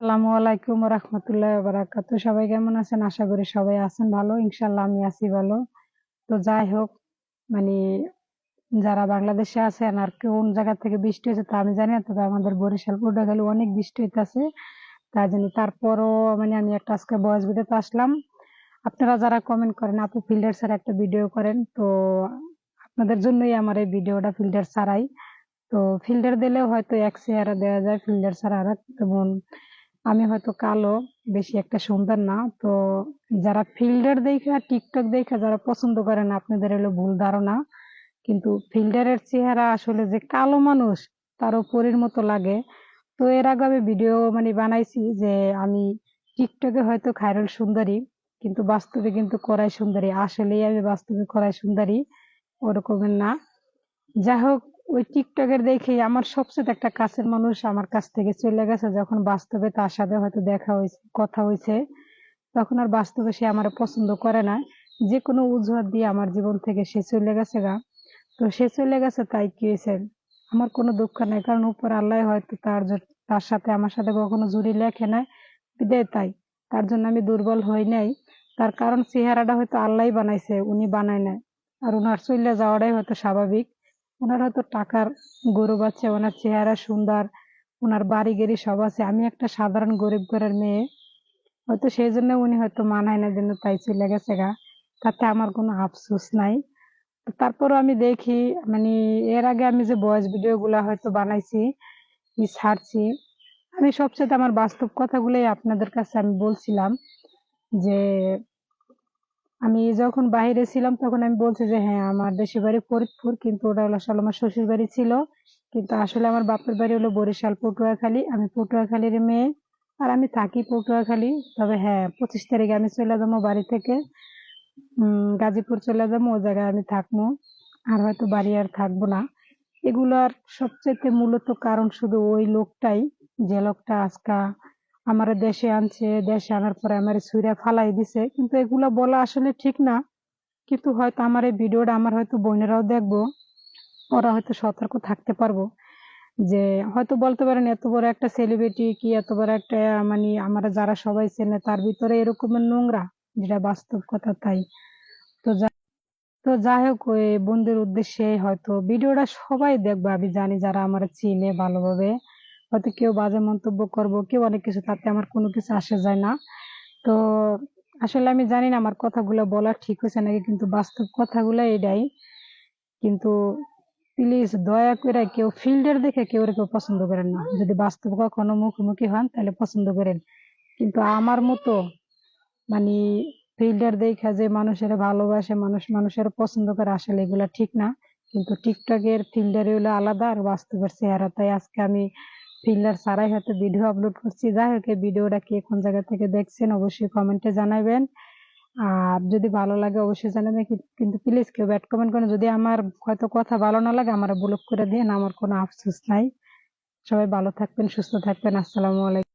আসসালামু আলাইকুম রহমতুল্লাহ বারাকাতু। সবাই কেমন আছেন? আশা করি সবাই আছেন ভালো। ইনশাল্লাহ আমি আছি ভালো। তো যাই হোক মানে যারা বাংলাদেশে আছেন আর কোন জায়গা থেকে বৃষ্টি হয়েছে, তা আমি জানি না, তবে আমাদের বরিশাল পটুয়াখালী অনেক বৃষ্টি হইতেছে। তাই জানি তারপরও মানে আমি একটা আজকে বয়স ভিডিওতে আসলাম। আপনারা যারা কমেন্ট করেন, আপু ফিল্টার ছাড়া একটা ভিডিও করেন। তো আপনাদের জন্যই আমার এই ভিডিওটা ফিল্টার ছাড়াই তো ফিল্টার দিলেও হয়তো এক চেহারা দেওয়া যায় ফিল্টার ছাড়া আর তেমন আমি হয়তো কালো বেশি একটা সুন্দর না। তো যারা ফিল্টার দেখে টিকটক দেখে যারা পছন্দ করেন আপনাদের হলো ভুল ধারণা। কিন্তু ফিল্টারের চেহারা আসলে যে কালো মানুষ তারও পরীর মতো লাগে। তো এর আগে আমি ভিডিও মানে বানাইছি যে আমি টিকটকে হয়তো খায়রুল সুন্দরী, কিন্তু বাস্তবে কিন্তু করাই সুন্দরী। আসলেই আমি বাস্তবে করাই সুন্দরী, ওরকমের না। যাই হোক ওই টিকটকের দেখেই আমার সবচেয়ে একটা কাছের মানুষ আমার কাছ থেকে চলে গেছে। যখন বাস্তবে তার সাথে হয়তো দেখা হয়েছে কথা হয়েছে তখন আর বাস্তবে সে আমার পছন্দ করে না। যে কোনো অজুহাত দিয়ে আমার জীবন থেকে সে চলে গেছে গা। তো সে চলে গেছে তাই কি হয়েছে আমার কোনো দুঃখ নাই, কারণ উপর আল্লাহ হয়তো তার তার সাথে, আমার সাথে কখনো জুড়ি লেখে নাই। বিদায় তাই। তার জন্য আমি দুর্বল হই নাই। তার কারণ চেহারাটা হয়তো আল্লাহই বানাইছে, উনি বানায় নাই। আর ওনার চলে যাওয়াটাই হয়তো স্বাভাবিক। ওনার হয়তো টাকার গরু আছে ওনার চেহারা সুন্দর, ওনার বাড়ি গাড়ি সব আছে। আমি একটা সাধারণ গরিব ঘরের মেয়ে। হয়তো সেই জন্য উনি হয়তো মানায় না জন্য তাই চলে গেছে গা। তাতে আমার কোনো আফসোস নাই। তো তারপরও আমি দেখি মানে এর আগে আমি যে ভয়েস ভিডিও গুলা হয়তো বানাইছি ছাড়ছি, আমি সবচেয়ে আমার বাস্তব কথাগুলোই আপনাদের কাছে আমি বলছিলাম যে আমি যখন বাইরে ছিলাম, তখন আমি বলছি যে হ্যাঁ আমার দেশের বাড়ি ফরিদপুর, কিন্তু ওটা হলো আসলে আমার শ্বশুর বাড়ি ছিল। কিন্তু আসলে আমার বাপের বাড়ি হলো বরিশাল, পটুয়াখালী। আমি পটুয়াখালীর মেয়ে, আর আমি থাকি পটুয়াখালী। তবে হ্যাঁ পঁচিশ তারিখে আমি চলে যাব বাড়ি থেকে। গাজীপুর চলে যাব, ওই জায়গায় আমি থাকব। আর হয়তো বাড়ি আর থাকব না। এগুলার সবচেয়ে মূলত কারণ শুধু ওই লোকটাই, যে লোকটা আজকা আমার দেশে আনছে, দেশে আনার পরে আমার ছুঁড়ে ফালাই দিছে। কিন্তু এগুলা বলা আসলে ঠিক না। কিন্তু হয়তো আমার এই ভিডিওটা আমার হয়তো বোনেরাও দেখব। ওরা হয়তো সতর্ক থাকতে পারব। যে হয়তো বলতে পারেন, এত বড় একটা সেলিব্রিটি কি এত বড় একটা মানে আমরা যারা সবাই চেনে, তার ভিতরে এরকমের নোংরা। যেটা বাস্তব কথা তাই। তো তো যাই হোক, ওই বন্ধুর উদ্দেশ্যে হয়তো ভিডিওটা সবাই দেখবে। আমি জানি যারা আমার চিনে ভালোভাবে। হয়তো কেউ বাজে মন্তব্য করব, কেউ অনেক কিছু তাতে আমার কোনো কিছু আসে যায় না। তো আসলে আমি জানি না আমার কথাগুলো বলা ঠিক হয়েছে নাকি, কিন্তু বাস্তব কথাগুলো এটাই। কিন্তু প্লিজ দয়া করে কেউ ফিল্ডের দেখে কেউ কেউ পছন্দ করেন না। যদি বাস্তব কখনো মুখোমুখি হন, তাহলে পছন্দ করেন। কিন্তু আমার মতো মানে ফিল্ডার দেখা যে মানুষের ভালোবাসে, মানুষ, মানুষের পছন্দ করে, আসলে এগুলা ঠিক না। কিন্তু টিকটকের ফিল্ডারে হলো আলাদা আর বাস্তবের চেহারা। তাই আজকে আমি ফিল্ডার ছাড়াই হয়তো ভিডিও আপলোড করছি। যাই হোক, এই ভিডিওটা কে কোন জায়গা থেকে দেখছেন অবশ্যই কমেন্টে জানাবেন। আর যদি ভালো লাগে অবশ্যই জানাবেন কিন্তু প্লিজ কেউ ব্যাড কমেন্ট করেন যদি আমার হয়তো কথা ভালো না লাগে, আমার ব্লক করে দিন আমার কোনো আফসোস নাই। সবাই ভালো থাকবেন, সুস্থ থাকবেন। আসসালামু আলাইকুম।